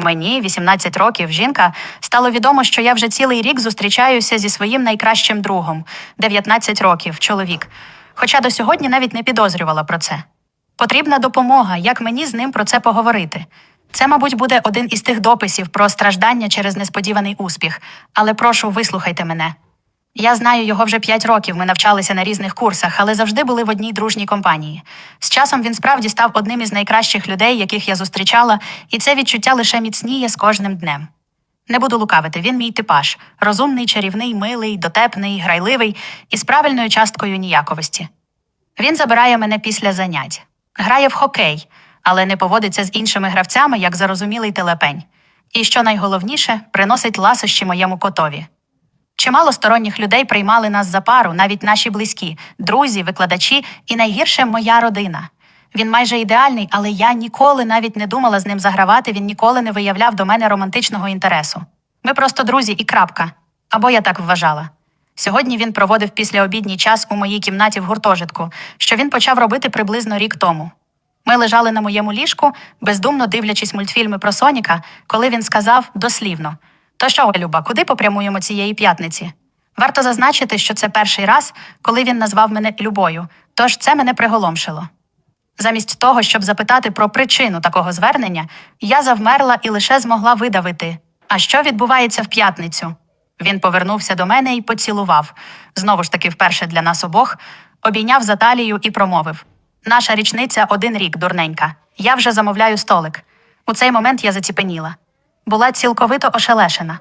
Мені, 18 років, жінка, стало відомо, що я вже цілий рік зустрічаюся зі своїм найкращим другом, 19 років, чоловік. Хоча до сьогодні навіть не підозрювала про це. Потрібна допомога, як мені з ним про це поговорити. Це, мабуть, буде один із тих дописів про страждання через несподіваний успіх, але прошу, вислухайте мене. Я знаю його вже п'ять років. Ми навчалися на різних курсах, але завжди були в одній дружній компанії. З часом він справді став одним із найкращих людей, яких я зустрічала, і це відчуття лише міцніє з кожним днем. Не буду лукавити, він мій типаж розумний, чарівний, милий, дотепний, грайливий і з правильною часткою ніяковості. Він забирає мене після занять, грає в хокей, але не поводиться з іншими гравцями як зарозумілий телепень. І що найголовніше, приносить ласощі моєму котові. Чимало сторонніх людей приймали нас за пару, навіть наші близькі, друзі, викладачі і найгірше моя родина. Він майже ідеальний, але я ніколи навіть не думала з ним загравати, він ніколи не виявляв до мене романтичного інтересу. Ми просто друзі і крапка. Або я так вважала. Сьогодні він проводив післяобідній час у моїй кімнаті в гуртожитку, що він почав робити приблизно рік тому. Ми лежали на моєму ліжку, бездумно дивлячись мультфільми про Соніка, коли він сказав дослівно: То що, Люба, куди попрямуємо цієї п'ятниці? Варто зазначити, що це перший раз, коли він назвав мене Любою, тож це мене приголомшило. Замість того, щоб запитати про причину такого звернення, я завмерла і лише змогла видавити. А що відбувається в п'ятницю? Він повернувся до мене і поцілував. Знову ж таки, вперше для нас обох, обійняв за талію і промовив: Наша річниця один рік, дурненька. Я вже замовляю столик. У цей момент я заціпеніла. Була цілковито ошелешена.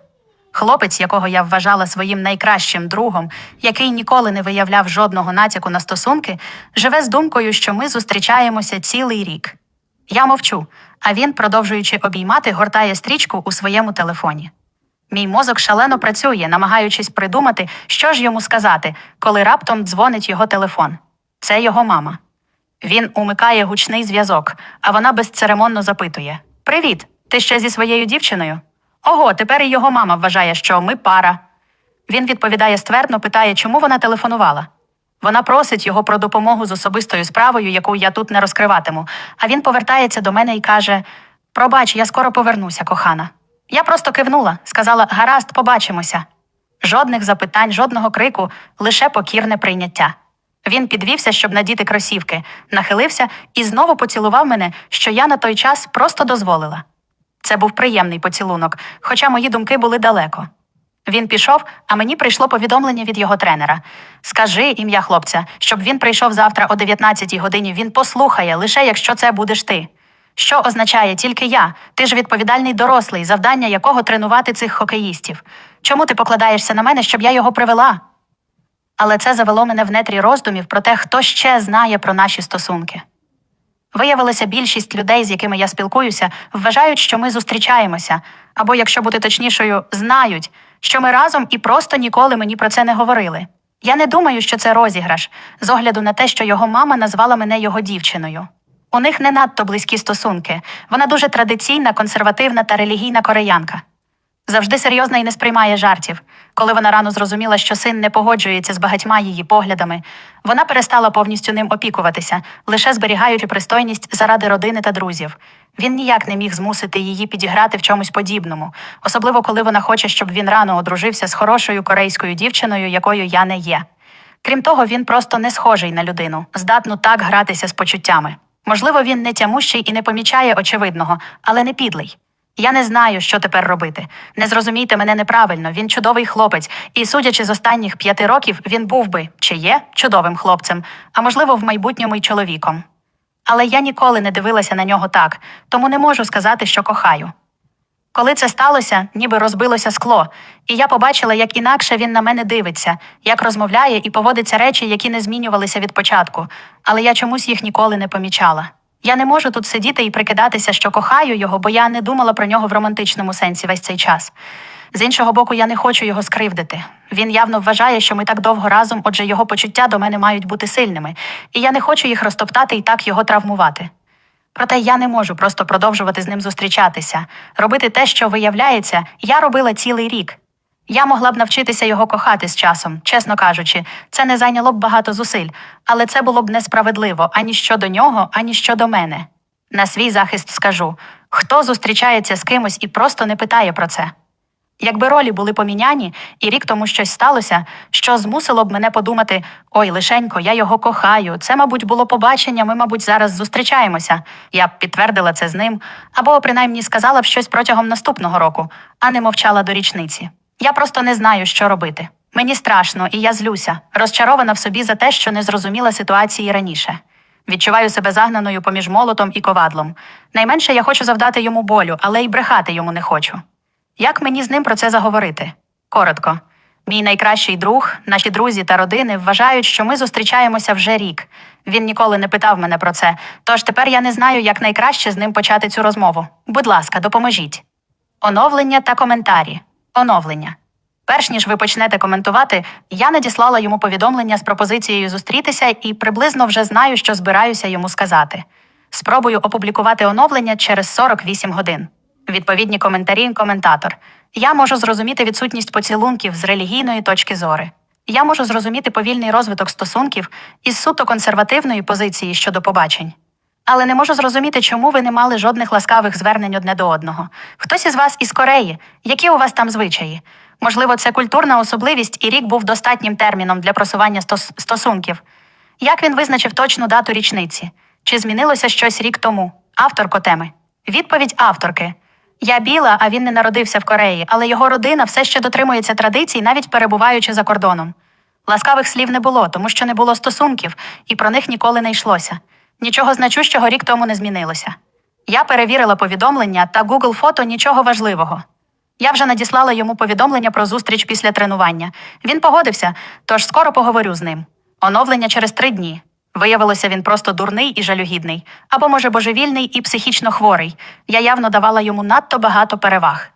Хлопець, якого я вважала своїм найкращим другом, який ніколи не виявляв жодного натяку на стосунки, живе з думкою, що ми зустрічаємося цілий рік. Я мовчу, а він, продовжуючи обіймати, гортає стрічку у своєму телефоні. Мій мозок шалено працює, намагаючись придумати, що ж йому сказати, коли раптом дзвонить його телефон. Це його мама. Він умикає гучний зв'язок, а вона безцеремонно запитує: Привіт, ти ще зі своєю дівчиною? Ого, тепер і його мама вважає, що ми пара. Він відповідає ствердно, питає, чому вона телефонувала. Вона просить його про допомогу з особистою справою, яку я тут не розкриватиму. А він повертається до мене і каже: Пробач, я скоро повернуся, кохана. Я просто кивнула, сказала: гаразд, побачимося. Жодних запитань, жодного крику, лише покірне прийняття. Він підвівся, щоб надіти кросівки, нахилився і знову поцілував мене, що я на той час просто дозволила. Це був приємний поцілунок, хоча мої думки були далеко. Він пішов, а мені прийшло повідомлення від його тренера. Скажи ім'я хлопця, щоб він прийшов завтра о 19 годині. Він послухає, лише якщо це будеш ти. Що означає тільки я? Ти ж відповідальний дорослий, завдання якого тренувати цих хокеїстів. Чому ти покладаєшся на мене, щоб я його привела? Але це завело мене в нетрі роздумів про те, хто ще знає про наші стосунки. Виявилося, більшість людей, з якими я спілкуюся, вважають, що ми зустрічаємося, або, якщо бути точнішою, знають, що ми разом і просто ніколи мені про це не говорили. Я не думаю, що це розіграш, з огляду на те, що його мама назвала мене його дівчиною. У них не надто близькі стосунки. Вона дуже традиційна, консервативна та релігійна кореянка. Завжди серйозна і не сприймає жартів. Коли вона рано зрозуміла, що син не погоджується з багатьма її поглядами, вона перестала повністю ним опікуватися, лише зберігаючи пристойність заради родини та друзів. Він ніяк не міг змусити її підіграти в чомусь подібному, особливо коли вона хоче, щоб він рано одружився з хорошою корейською дівчиною, якою я не є. Крім того, він просто не схожий на людину, здатну так гратися з почуттями. Можливо, він не тямущий і не помічає очевидного, але не підлий. Я не знаю, що тепер робити. Не зрозумійте мене неправильно. Він чудовий хлопець, і, судячи з останніх п'яти років, він був би чи є чудовим хлопцем, а можливо, в майбутньому й чоловіком. Але я ніколи не дивилася на нього так, тому не можу сказати, що кохаю. Коли це сталося, ніби розбилося скло, і я побачила, як інакше він на мене дивиться, як розмовляє і поводиться речі, які не змінювалися від початку, але я чомусь їх ніколи не помічала. Я не можу тут сидіти і прикидатися, що кохаю його, бо я не думала про нього в романтичному сенсі весь цей час. З іншого боку, я не хочу його скривдити. Він явно вважає, що ми так довго разом, отже, його почуття до мене мають бути сильними, і я не хочу їх розтоптати і так його травмувати. Проте я не можу просто продовжувати з ним зустрічатися, робити те, що виявляється, я робила цілий рік. Я могла б навчитися його кохати з часом, чесно кажучи, це не зайняло б багато зусиль, але це було б несправедливо ані щодо нього, ані щодо мене. На свій захист скажу Хто зустрічається з кимось і просто не питає про це? Якби ролі були поміняні, і рік тому щось сталося, що змусило б мене подумати: ой, лишенько, я його кохаю. Це, мабуть, було побачення, ми, мабуть, зараз зустрічаємося. Я б підтвердила це з ним, або принаймні сказала б щось протягом наступного року, а не мовчала до річниці. Я просто не знаю, що робити. Мені страшно, і я злюся, розчарована в собі за те, що не зрозуміла ситуації раніше. Відчуваю себе загнаною поміж молотом і ковадлом. Найменше я хочу завдати йому болю, але й брехати йому не хочу. Як мені з ним про це заговорити? Коротко. Мій найкращий друг, наші друзі та родини вважають, що ми зустрічаємося вже рік. Він ніколи не питав мене про це, тож тепер я не знаю, як найкраще з ним почати цю розмову. Будь ласка, допоможіть. Оновлення та коментарі. Оновлення. Перш ніж ви почнете коментувати, я надіслала йому повідомлення з пропозицією зустрітися і приблизно вже знаю, що збираюся йому сказати. Спробую опублікувати оновлення через 48 годин. Відповідні коментарі коментатор. Я можу зрозуміти відсутність поцілунків з релігійної точки зору. Я можу зрозуміти повільний розвиток стосунків із суто консервативної позиції щодо побачень. Але не можу зрозуміти, чому ви не мали жодних ласкавих звернень одне до одного. Хтось із вас із Кореї, які у вас там звичаї? Можливо, це культурна особливість, і рік був достатнім терміном для просування стос- стосунків. Як він визначив точну дату річниці? Чи змінилося щось рік тому? Авторко теми. Відповідь авторки. Я біла, а він не народився в Кореї, але його родина все ще дотримується традицій, навіть перебуваючи за кордоном. Ласкавих слів не було, тому що не було стосунків, і про них ніколи не йшлося. Нічого значущого рік тому не змінилося. Я перевірила повідомлення та Google фото нічого важливого. Я вже надіслала йому повідомлення про зустріч після тренування. Він погодився, тож скоро поговорю з ним. Оновлення через три дні. Виявилося, він просто дурний і жалюгідний, або, може, божевільний і психічно хворий. Я явно давала йому надто багато переваг.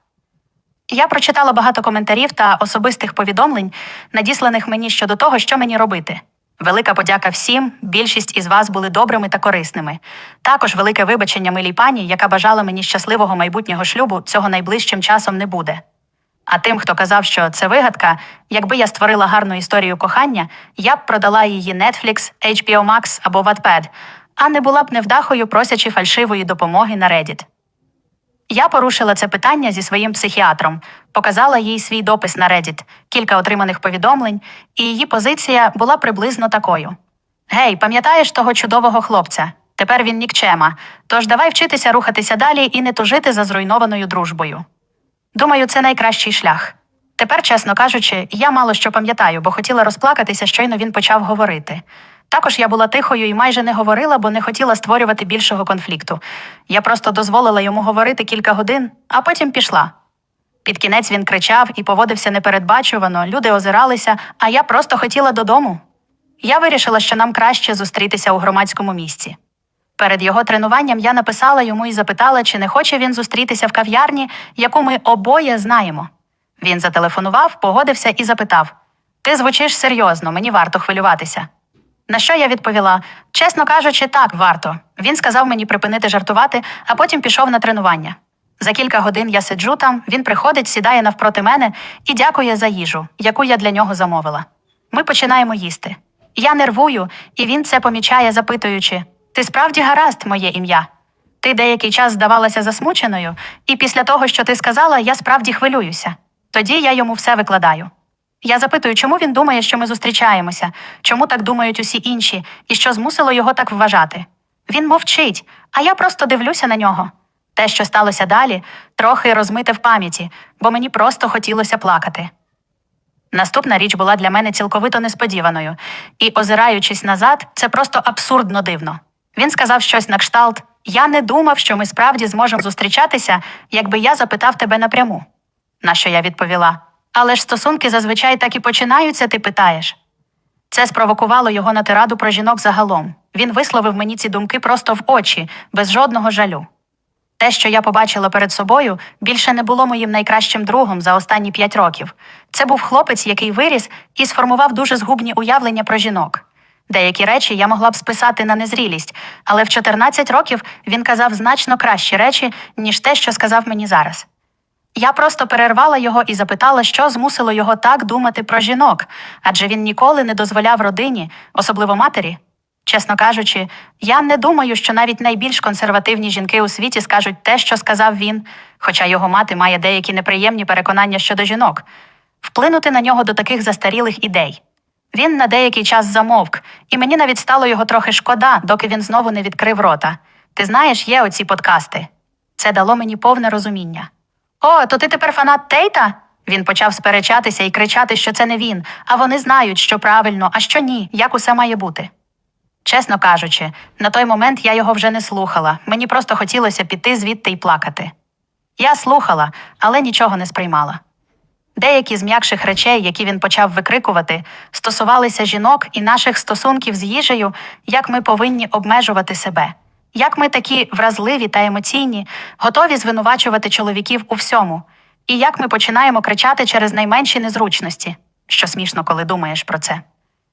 Я прочитала багато коментарів та особистих повідомлень, надісланих мені щодо того, що мені робити. Велика подяка всім, більшість із вас були добрими та корисними. Також велике вибачення милій пані, яка бажала мені щасливого майбутнього шлюбу, цього найближчим часом не буде. А тим, хто казав, що це вигадка, якби я створила гарну історію кохання, я б продала її Netflix, HBO Max або Wattpad, а не була б невдахою, просячи фальшивої допомоги на Reddit. Я порушила це питання зі своїм психіатром, показала їй свій допис на Reddit, кілька отриманих повідомлень, і її позиція була приблизно такою: Гей, пам'ятаєш того чудового хлопця? Тепер він нікчема. Тож давай вчитися рухатися далі і не тужити за зруйнованою дружбою. Думаю, це найкращий шлях. Тепер, чесно кажучи, я мало що пам'ятаю, бо хотіла розплакатися, щойно він почав говорити. Також я була тихою і майже не говорила, бо не хотіла створювати більшого конфлікту. Я просто дозволила йому говорити кілька годин, а потім пішла. Під кінець він кричав і поводився непередбачувано, люди озиралися, а я просто хотіла додому. Я вирішила, що нам краще зустрітися у громадському місці. Перед його тренуванням я написала йому і запитала, чи не хоче він зустрітися в кав'ярні, яку ми обоє знаємо. Він зателефонував, погодився і запитав: Ти звучиш серйозно, мені варто хвилюватися. На що я відповіла: чесно кажучи, так, варто. Він сказав мені припинити жартувати, а потім пішов на тренування. За кілька годин я сиджу там, він приходить, сідає навпроти мене і дякує за їжу, яку я для нього замовила. Ми починаємо їсти. Я нервую, і він це помічає, запитуючи: Ти справді гаразд, моє ім'я? Ти деякий час здавалася засмученою, і після того, що ти сказала, я справді хвилююся. Тоді я йому все викладаю. Я запитую, чому він думає, що ми зустрічаємося, чому так думають усі інші, і що змусило його так вважати. Він мовчить, а я просто дивлюся на нього. Те, що сталося далі, трохи розмите в пам'яті, бо мені просто хотілося плакати. Наступна річ була для мене цілковито несподіваною, і, озираючись назад, це просто абсурдно дивно. Він сказав щось на кшталт: Я не думав, що ми справді зможемо зустрічатися, якби я запитав тебе напряму. На що я відповіла: Але ж стосунки зазвичай так і починаються, ти питаєш. Це спровокувало його на тираду про жінок загалом. Він висловив мені ці думки просто в очі, без жодного жалю. Те, що я побачила перед собою, більше не було моїм найкращим другом за останні п'ять років. Це був хлопець, який виріс і сформував дуже згубні уявлення про жінок. Деякі речі я могла б списати на незрілість, але в 14 років він казав значно кращі речі, ніж те, що сказав мені зараз. Я просто перервала його і запитала, що змусило його так думати про жінок, адже він ніколи не дозволяв родині, особливо матері, Чесно кажучи, я не думаю, що навіть найбільш консервативні жінки у світі скажуть те, що сказав він, хоча його мати має деякі неприємні переконання щодо жінок, вплинути на нього до таких застарілих ідей. Він на деякий час замовк, і мені навіть стало його трохи шкода, доки він знову не відкрив рота. Ти знаєш, є оці подкасти. Це дало мені повне розуміння. О, то ти тепер фанат Тейта? Він почав сперечатися і кричати, що це не він, а вони знають, що правильно, а що ні, як усе має бути. Чесно кажучи, на той момент я його вже не слухала, мені просто хотілося піти звідти і плакати. Я слухала, але нічого не сприймала. Деякі з м'якших речей, які він почав викрикувати, стосувалися жінок і наших стосунків з їжею, як ми повинні обмежувати себе, як ми такі вразливі та емоційні, готові звинувачувати чоловіків у всьому, і як ми починаємо кричати через найменші незручності, що смішно, коли думаєш про це.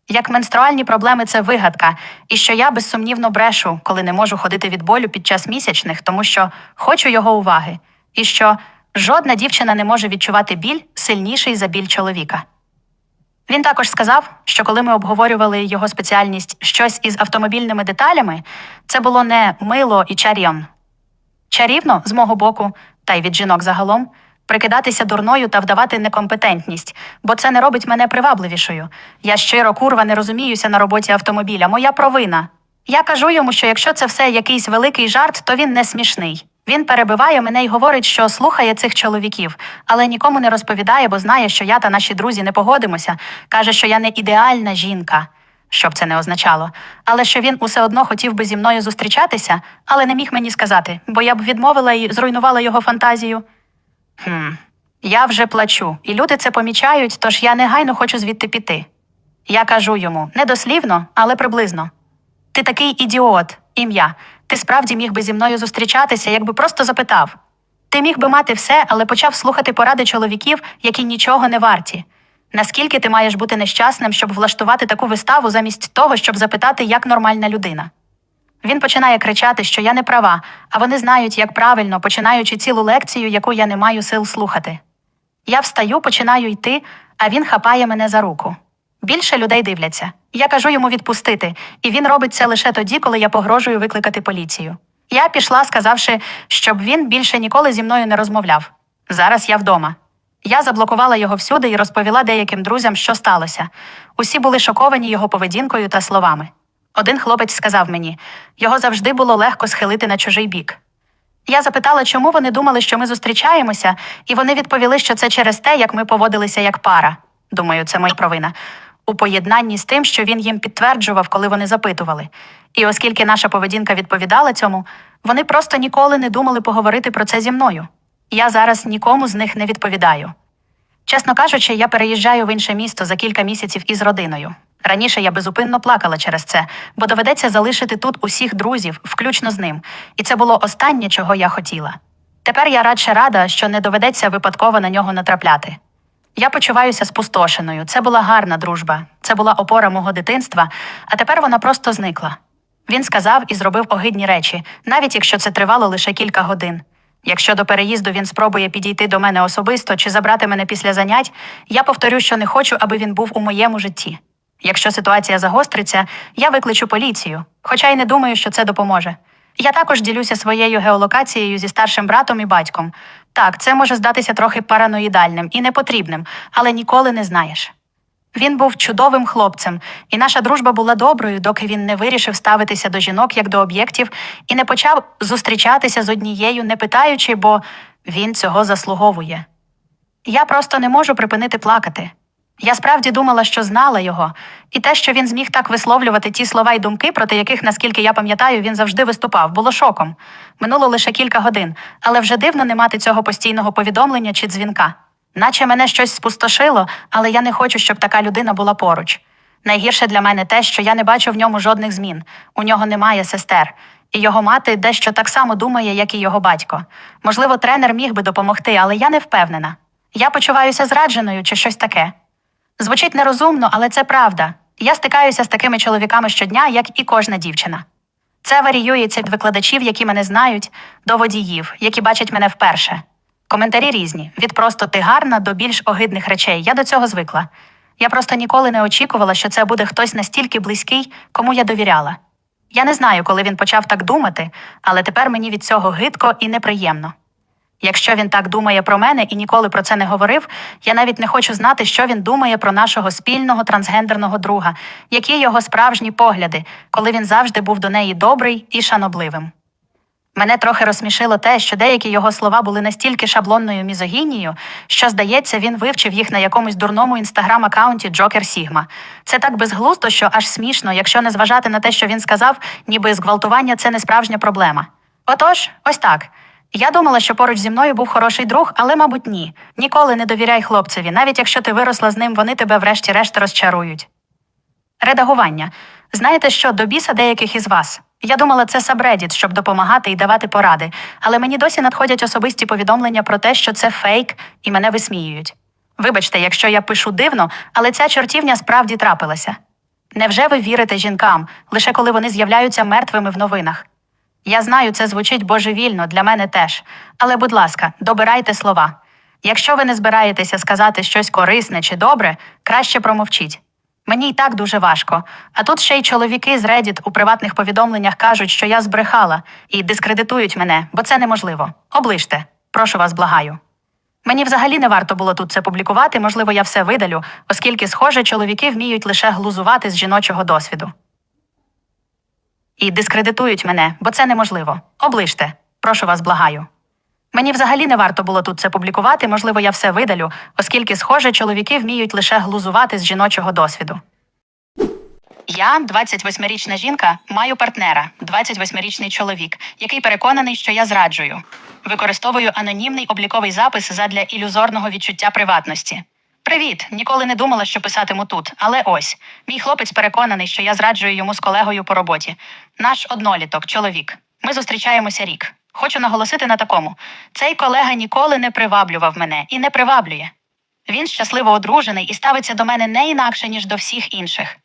Як менструальні проблеми це вигадка, і що я безсумнівно брешу, коли не можу ходити від болю під час місячних, тому що хочу його уваги, і що жодна дівчина не може відчувати біль сильніший за біль чоловіка. Він також сказав, що коли ми обговорювали його спеціальність щось із автомобільними деталями, це було не мило і чарівно. Чарівно, з мого боку, та й від жінок загалом, прикидатися дурною та вдавати некомпетентність, бо це не робить мене привабливішою. Я щиро курва не розуміюся на роботі автомобіля, моя провина. Я кажу йому, що якщо це все якийсь великий жарт, то він не смішний. Він перебиває мене і говорить, що слухає цих чоловіків, але нікому не розповідає, бо знає, що я та наші друзі не погодимося. Каже, що я не ідеальна жінка, що б це не означало, але що він усе одно хотів би зі мною зустрічатися, але не міг мені сказати, бо я б відмовила і зруйнувала його фантазію. Хм, я вже плачу, і люди це помічають, тож я негайно хочу звідти піти. Я кажу йому не дослівно, але приблизно. Ти такий ідіот, ім'я. Ти справді міг би зі мною зустрічатися, якби просто запитав. Ти міг би мати все, але почав слухати поради чоловіків, які нічого не варті. Наскільки ти маєш бути нещасним, щоб влаштувати таку виставу замість того, щоб запитати, як нормальна людина? Він починає кричати, що я не права, а вони знають, як правильно, починаючи цілу лекцію, яку я не маю сил слухати. Я встаю, починаю йти, а він хапає мене за руку. Більше людей дивляться. Я кажу йому відпустити, і він робить це лише тоді, коли я погрожую викликати поліцію. Я пішла, сказавши, щоб він більше ніколи зі мною не розмовляв. Зараз я вдома. Я заблокувала його всюди і розповіла деяким друзям, що сталося. Усі були шоковані його поведінкою та словами. Один хлопець сказав мені його завжди було легко схилити на чужий бік. Я запитала, чому вони думали, що ми зустрічаємося, і вони відповіли, що це через те, як ми поводилися як пара. Думаю, це моя провина. У поєднанні з тим, що він їм підтверджував, коли вони запитували. І оскільки наша поведінка відповідала цьому, вони просто ніколи не думали поговорити про це зі мною. Я зараз нікому з них не відповідаю. Чесно кажучи, я переїжджаю в інше місто за кілька місяців із родиною. Раніше я безупинно плакала через це, бо доведеться залишити тут усіх друзів, включно з ним, і це було останнє, чого я хотіла. Тепер я радше рада, що не доведеться випадково на нього натрапляти. Я почуваюся спустошеною. Це була гарна дружба, це була опора мого дитинства, а тепер вона просто зникла. Він сказав і зробив огидні речі, навіть якщо це тривало лише кілька годин. Якщо до переїзду він спробує підійти до мене особисто чи забрати мене після занять, я повторю, що не хочу, аби він був у моєму житті. Якщо ситуація загостриться, я викличу поліцію, хоча й не думаю, що це допоможе. Я також ділюся своєю геолокацією зі старшим братом і батьком. Так, це може здатися трохи параноїдальним і непотрібним, але ніколи не знаєш. Він був чудовим хлопцем, і наша дружба була доброю, доки він не вирішив ставитися до жінок як до об'єктів і не почав зустрічатися з однією, не питаючи, бо він цього заслуговує. Я просто не можу припинити плакати. Я справді думала, що знала його, і те, що він зміг так висловлювати ті слова й думки, проти яких, наскільки я пам'ятаю, він завжди виступав, було шоком. Минуло лише кілька годин, але вже дивно не мати цього постійного повідомлення чи дзвінка. Наче мене щось спустошило, але я не хочу, щоб така людина була поруч. Найгірше для мене те, що я не бачу в ньому жодних змін. У нього немає сестер, і його мати дещо так само думає, як і його батько. Можливо, тренер міг би допомогти, але я не впевнена. Я почуваюся зрадженою чи щось таке. Звучить нерозумно, але це правда. Я стикаюся з такими чоловіками щодня, як і кожна дівчина. Це варіюється від викладачів, які мене знають, до водіїв, які бачать мене вперше. Коментарі різні від просто ти гарна до більш огидних речей. Я до цього звикла. Я просто ніколи не очікувала, що це буде хтось настільки близький, кому я довіряла. Я не знаю, коли він почав так думати, але тепер мені від цього гидко і неприємно. Якщо він так думає про мене і ніколи про це не говорив, я навіть не хочу знати, що він думає про нашого спільного трансгендерного друга, які його справжні погляди, коли він завжди був до неї добрий і шанобливим. Мене трохи розсмішило те, що деякі його слова були настільки шаблонною мізогінією, що, здається, він вивчив їх на якомусь дурному інстаграм-аккаунті Джокер Сігма. Це так безглуздо, що аж смішно, якщо не зважати на те, що він сказав, ніби зґвалтування це не справжня проблема. Отож, ось так. Я думала, що поруч зі мною був хороший друг, але, мабуть, ні. Ніколи не довіряй хлопцеві, навіть якщо ти виросла з ним, вони тебе врешті-решт розчарують. Редагування. Знаєте що, до біса деяких із вас. Я думала, це сабредіт, щоб допомагати і давати поради, але мені досі надходять особисті повідомлення про те, що це фейк, і мене висміюють. Вибачте, якщо я пишу дивно, але ця чортівня справді трапилася. Невже ви вірите жінкам, лише коли вони з'являються мертвими в новинах? Я знаю, це звучить божевільно, для мене теж. Але, будь ласка, добирайте слова. Якщо ви не збираєтеся сказати щось корисне чи добре, краще промовчіть. Мені й так дуже важко. А тут ще й чоловіки з Reddit у приватних повідомленнях кажуть, що я збрехала, і дискредитують мене, бо це неможливо. Оближте. Прошу вас, благаю. Мені взагалі не варто було тут це публікувати, можливо, я все видалю, оскільки, схоже, чоловіки вміють лише глузувати з жіночого досвіду. І дискредитують мене, бо це неможливо. Оближте. Прошу вас, благаю. Мені взагалі не варто було тут це публікувати, можливо, я все видалю, оскільки, схоже, чоловіки вміють лише глузувати з жіночого досвіду. Я, 28-річна жінка, маю партнера, 28-річний чоловік, який переконаний, що я зраджую. Використовую анонімний обліковий запис задля ілюзорного відчуття приватності. Привіт! Ніколи не думала, що писатиму тут, але ось мій хлопець переконаний, що я зраджую йому з колегою по роботі. Наш одноліток, чоловік. Ми зустрічаємося рік. Хочу наголосити на такому: цей колега ніколи не приваблював мене і не приваблює. Він щасливо одружений і ставиться до мене не інакше, ніж до всіх інших.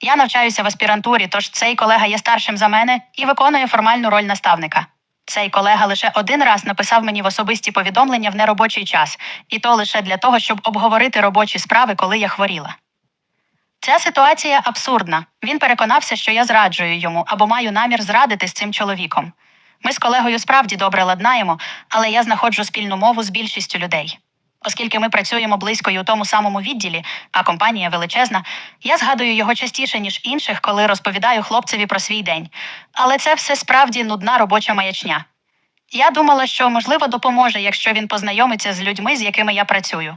Я навчаюся в аспірантурі, тож цей колега є старшим за мене і виконує формальну роль наставника. Цей колега лише один раз написав мені в особисті повідомлення в неробочий час, і то лише для того, щоб обговорити робочі справи, коли я хворіла. Ця ситуація абсурдна. Він переконався, що я зраджую йому або маю намір зрадити з цим чоловіком. Ми з колегою справді добре ладнаємо, але я знаходжу спільну мову з більшістю людей. Оскільки ми працюємо близько і у тому самому відділі, а компанія величезна, я згадую його частіше, ніж інших, коли розповідаю хлопцеві про свій день. Але це все справді нудна робоча маячня. Я думала, що можливо допоможе, якщо він познайомиться з людьми, з якими я працюю.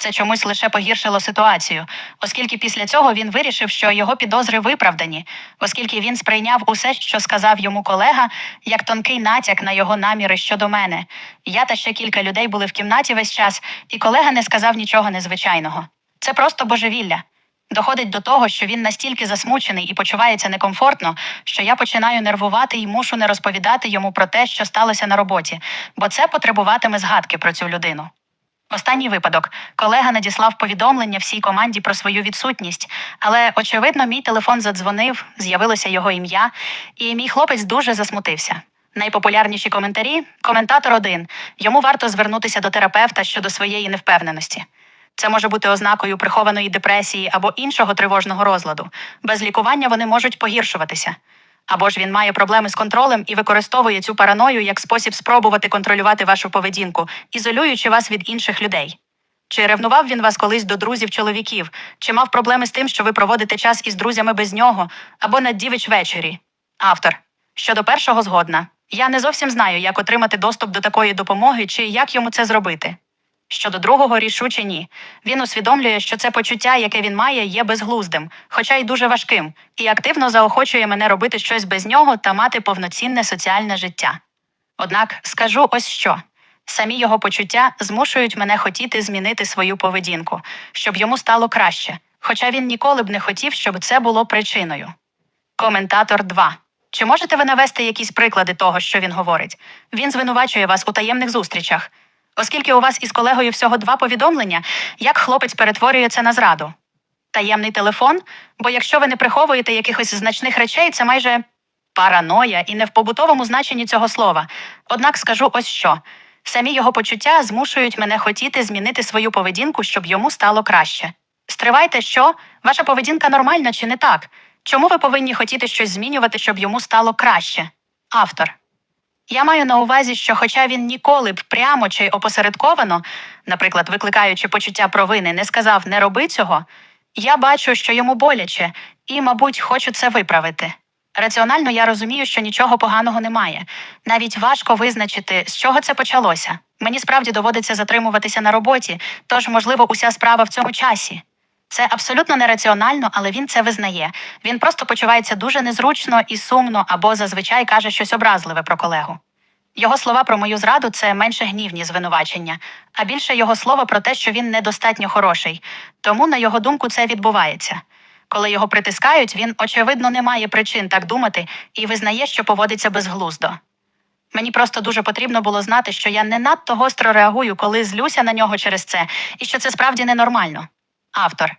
Це чомусь лише погіршило ситуацію, оскільки після цього він вирішив, що його підозри виправдані, оскільки він сприйняв усе, що сказав йому колега, як тонкий натяк на його наміри щодо мене. Я та ще кілька людей були в кімнаті весь час, і колега не сказав нічого незвичайного. Це просто божевілля. Доходить до того, що він настільки засмучений і почувається некомфортно, що я починаю нервувати і мушу не розповідати йому про те, що сталося на роботі, бо це потребуватиме згадки про цю людину. Останній випадок колега надіслав повідомлення всій команді про свою відсутність, але очевидно, мій телефон задзвонив, з'явилося його ім'я, і мій хлопець дуже засмутився. Найпопулярніші коментарі коментатор один. Йому варто звернутися до терапевта щодо своєї невпевненості. Це може бути ознакою прихованої депресії або іншого тривожного розладу. Без лікування вони можуть погіршуватися. Або ж він має проблеми з контролем і використовує цю параною як спосіб спробувати контролювати вашу поведінку, ізолюючи вас від інших людей. Чи ревнував він вас колись до друзів-чоловіків, чи мав проблеми з тим, що ви проводите час із друзями без нього, або на дівич вечері? Автор. Щодо першого згодна. Я не зовсім знаю, як отримати доступ до такої допомоги чи як йому це зробити. Щодо другого рішуче ні. Він усвідомлює, що це почуття, яке він має, є безглуздим, хоча й дуже важким, і активно заохочує мене робити щось без нього та мати повноцінне соціальне життя. Однак скажу ось що. Самі його почуття змушують мене хотіти змінити свою поведінку, щоб йому стало краще, хоча він ніколи б не хотів, щоб це було причиною. Коментатор 2. Чи можете ви навести якісь приклади того, що він говорить? Він звинувачує вас у таємних зустрічах. Оскільки у вас із колегою всього два повідомлення, як хлопець перетворює це на зраду? Таємний телефон? Бо якщо ви не приховуєте якихось значних речей, це майже параноя і не в побутовому значенні цього слова. Однак скажу ось що: самі його почуття змушують мене хотіти змінити свою поведінку, щоб йому стало краще. Стривайте, що? Ваша поведінка нормальна чи не так? Чому ви повинні хотіти щось змінювати, щоб йому стало краще? Автор. Я маю на увазі, що, хоча він ніколи б прямо чи опосередковано, наприклад, викликаючи почуття провини, не сказав не роби цього, я бачу, що йому боляче, і, мабуть, хочу це виправити. Раціонально я розумію, що нічого поганого немає. Навіть важко визначити, з чого це почалося. Мені справді доводиться затримуватися на роботі, тож, можливо, уся справа в цьому часі. Це абсолютно нераціонально, але він це визнає. Він просто почувається дуже незручно і сумно або зазвичай каже щось образливе про колегу. Його слова про мою зраду це менше гнівні звинувачення, а більше його слова про те, що він недостатньо хороший. Тому, на його думку, це відбувається. Коли його притискають, він, очевидно, не має причин так думати і визнає, що поводиться безглуздо. Мені просто дуже потрібно було знати, що я не надто гостро реагую, коли злюся на нього через це, і що це справді ненормально. Автор.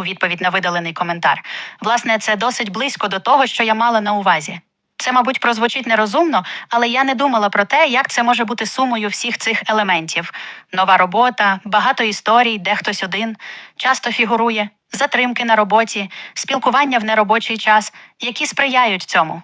У відповідь на видалений коментар. Власне, це досить близько до того, що я мала на увазі. Це, мабуть, прозвучить нерозумно, але я не думала про те, як це може бути сумою всіх цих елементів: нова робота, багато історій, де хтось один, часто фігурує, затримки на роботі, спілкування в неробочий час, які сприяють цьому.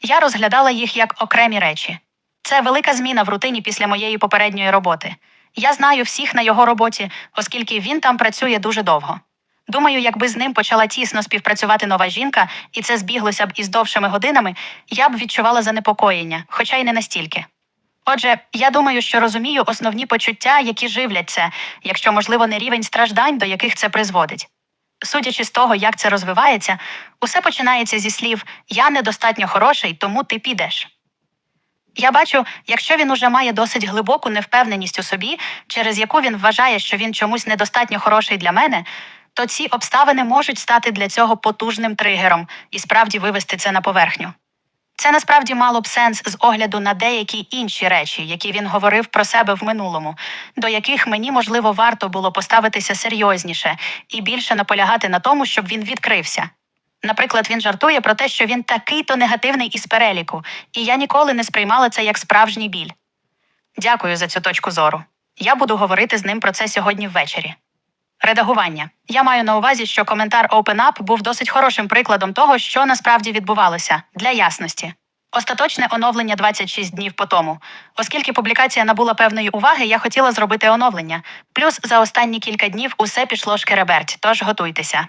Я розглядала їх як окремі речі. Це велика зміна в рутині після моєї попередньої роботи. Я знаю всіх на його роботі, оскільки він там працює дуже довго. Думаю, якби з ним почала тісно співпрацювати нова жінка, і це збіглося б із довшими годинами, я б відчувала занепокоєння, хоча й не настільки. Отже, я думаю, що розумію основні почуття, які живлять це, якщо, можливо, не рівень страждань, до яких це призводить. Судячи з того, як це розвивається, усе починається зі слів Я недостатньо хороший, тому ти підеш. Я бачу, якщо він уже має досить глибоку невпевненість у собі, через яку він вважає, що він чомусь недостатньо хороший для мене, то ці обставини можуть стати для цього потужним тригером і справді вивести це на поверхню. Це насправді мало б сенс з огляду на деякі інші речі, які він говорив про себе в минулому, до яких мені, можливо, варто було поставитися серйозніше і більше наполягати на тому, щоб він відкрився. Наприклад, він жартує про те, що він такий то негативний із переліку, і я ніколи не сприймала це як справжній біль. Дякую за цю точку зору. Я буду говорити з ним про це сьогодні ввечері. Редагування. Я маю на увазі, що коментар OpenUp був досить хорошим прикладом того, що насправді відбувалося для ясності. Остаточне оновлення 26 днів по тому. Оскільки публікація набула певної уваги, я хотіла зробити оновлення. Плюс за останні кілька днів усе пішло шкереберть, тож готуйтеся.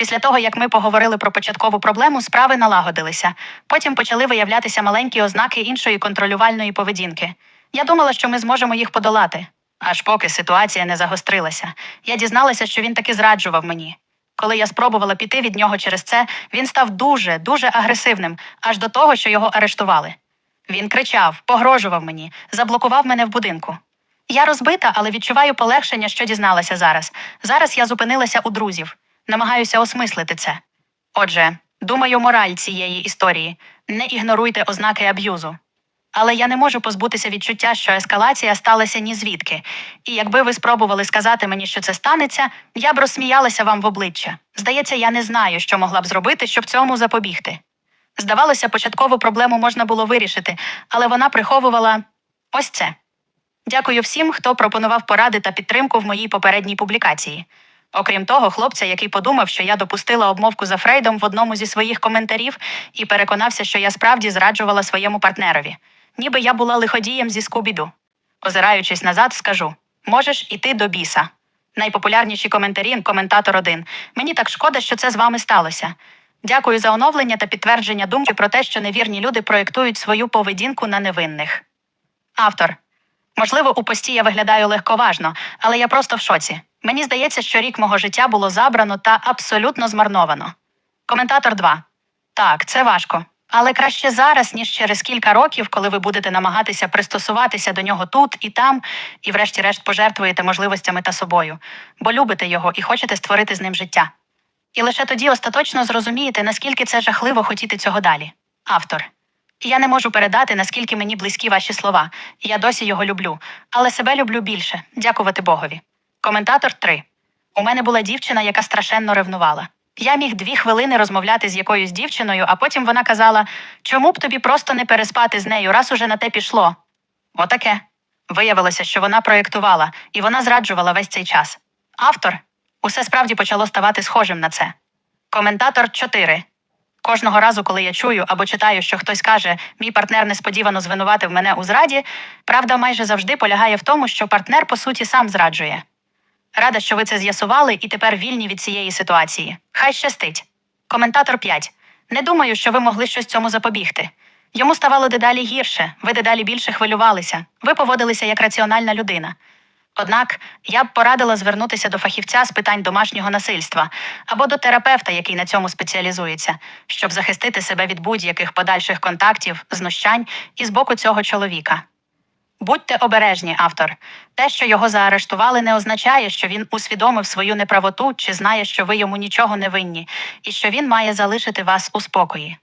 Після того, як ми поговорили про початкову проблему, справи налагодилися. Потім почали виявлятися маленькі ознаки іншої контролювальної поведінки. Я думала, що ми зможемо їх подолати. Аж поки ситуація не загострилася. Я дізналася, що він таки зраджував мені. Коли я спробувала піти від нього через це, він став дуже, дуже агресивним, аж до того, що його арештували. Він кричав, погрожував мені, заблокував мене в будинку. Я розбита, але відчуваю полегшення, що дізналася зараз. Зараз я зупинилася у друзів, намагаюся осмислити це. Отже, думаю, мораль цієї історії не ігноруйте ознаки аб'юзу. Але я не можу позбутися відчуття, що ескалація сталася ні звідки. І якби ви спробували сказати мені, що це станеться, я б розсміялася вам в обличчя. Здається, я не знаю, що могла б зробити, щоб цьому запобігти. Здавалося, початкову проблему можна було вирішити, але вона приховувала ось це. Дякую всім, хто пропонував поради та підтримку в моїй попередній публікації. Окрім того, хлопця, який подумав, що я допустила обмовку за Фрейдом в одному зі своїх коментарів і переконався, що я справді зраджувала своєму партнерові ніби я була лиходієм зі скубіду. Озираючись назад, скажу можеш іти до біса. Найпопулярніші коментарі коментатор один. Мені так шкода, що це з вами сталося. Дякую за оновлення та підтвердження думки про те, що невірні люди проєктують свою поведінку на невинних. Автор. Можливо, у пості я виглядаю легковажно, але я просто в шоці. Мені здається, що рік мого життя було забрано та абсолютно змарновано. Коментатор 2. Так, це важко. Але краще зараз, ніж через кілька років, коли ви будете намагатися пристосуватися до нього тут і там, і, врешті-решт, пожертвуєте можливостями та собою, бо любите його і хочете створити з ним життя. І лише тоді остаточно зрозумієте, наскільки це жахливо хотіти цього далі. Автор. Я не можу передати, наскільки мені близькі ваші слова. Я досі його люблю, але себе люблю більше, дякувати Богові. Коментатор 3. У мене була дівчина, яка страшенно ревнувала. Я міг дві хвилини розмовляти з якоюсь дівчиною, а потім вона казала, чому б тобі просто не переспати з нею, раз уже на те пішло. Отаке. Виявилося, що вона проєктувала, і вона зраджувала весь цей час. Автор Усе справді почало ставати схожим на це. Коментатор 4. Кожного разу, коли я чую або читаю, що хтось каже, мій партнер несподівано звинуватив мене у зраді, правда майже завжди полягає в тому, що партнер по суті сам зраджує. Рада, що ви це з'ясували і тепер вільні від цієї ситуації. Хай щастить. Коментатор 5. Не думаю, що ви могли щось цьому запобігти. Йому ставало дедалі гірше, ви дедалі більше хвилювалися, ви поводилися як раціональна людина. Однак я б порадила звернутися до фахівця з питань домашнього насильства або до терапевта, який на цьому спеціалізується, щоб захистити себе від будь-яких подальших контактів, знущань і з боку цього чоловіка. Будьте обережні, автор. Те, що його заарештували, не означає, що він усвідомив свою неправоту чи знає, що ви йому нічого не винні, і що він має залишити вас у спокої.